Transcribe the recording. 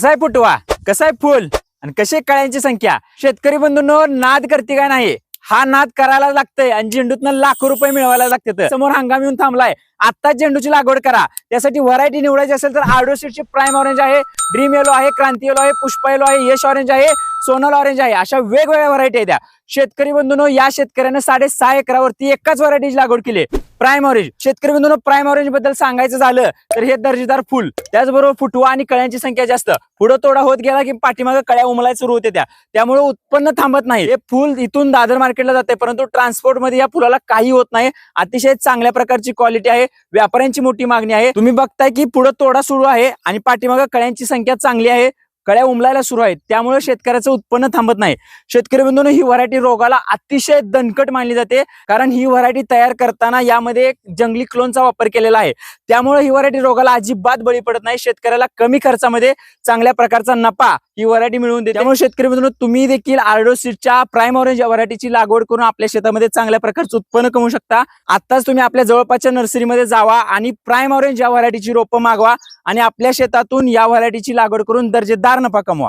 कसा आहे फुटवा कसा आहे फुल आणि कसे कळ्यांची संख्या? शेतकरी बंधूंनो नाद करते का नाही? हा नाद करायला लागतंय आणि झेंडूतनं लाखो रुपये मिळवायला लागतात. समोर हंगाम येऊन थांबलाय. आत्ताच झेंडूची लागवड करा. त्यासाठी व्हरायटी निवडायची असेल तर आर्डो सीटची प्राईम ऑरेंज आहे ड्रीम येलो आहे क्रांती येलो आहे पुष्पा येलो आहे यश ऑरेंज आहे. सोनल ऑरेंज आहे. अशा वेगवेगळ्या व्हरायटी आहेत त्या. शेतकरी बंधून या शेतकऱ्यानं साडेसहा एकरावरती एकाच व्हरायटीची लागवड केली प्राईम ऑरेंज शेतकरी बंधून प्राईम ऑरेंजबद्दल सांगायचं झालं तर हे दर्जेदार फुल. त्याचबरोबर फुटवा आणि कळ्यांची संख्या जास्त. पुढं तोडा होत गेला की पाठीमागं कळ्या उमलाय सुरू होते त्या. त्यामुळे उत्पन्न थांबत नाही. हे फुल इथून दादर मार्केटला जाते परंतु ट्रान्सपोर्टमध्ये या फुलाला काही होत नाही. अतिशय चांगल्या प्रकारची क्वालिटी आहे. व्यापाऱ्यांची मोठी मागणी आहे. तुम्ही बघताय की पुढे तोडा सुरू आहे आणि पाठीमागं कळ्यांची संख्या चांगली आहे. कळ्या उमलायला सुरू आहेत. त्यामुळे शेतकऱ्याचं उत्पन्न थांबत नाही. शेतकरी बंधूंनो ही व्हरायटी रोगाला अतिशय दणकट मानली जाते. कारण ही व्हरायटी तयार करताना यामध्ये जंगली क्लोनचा वापर केलेला आहे. त्यामुळे ही व्हरायटी रोगाला अजिबात बळी पडत नाही. शेतकऱ्याला कमी खर्चामध्ये चांगल्या प्रकारचा नफा ही व्हरायटी मिळवून देते. त्यामुळे शेतकरी बंधूंनो तुम्ही देखील आर्डो सीटच्या प्राईम ऑरेंज या व्हरायटीची लागवड करून आपल्या शेतामध्ये चांगल्या प्रकारचं उत्पन्न कमवू शकता. आताच तुम्ही आपल्या जवळपासच्या नर्सरीमध्ये जावा आणि प्राईम ऑरेंज या व्हरायटीची रोपं मागवा. आणि आपल्या शेतातून या व्हरायटीची लागवड करून दर्जेदार नफा कमवा.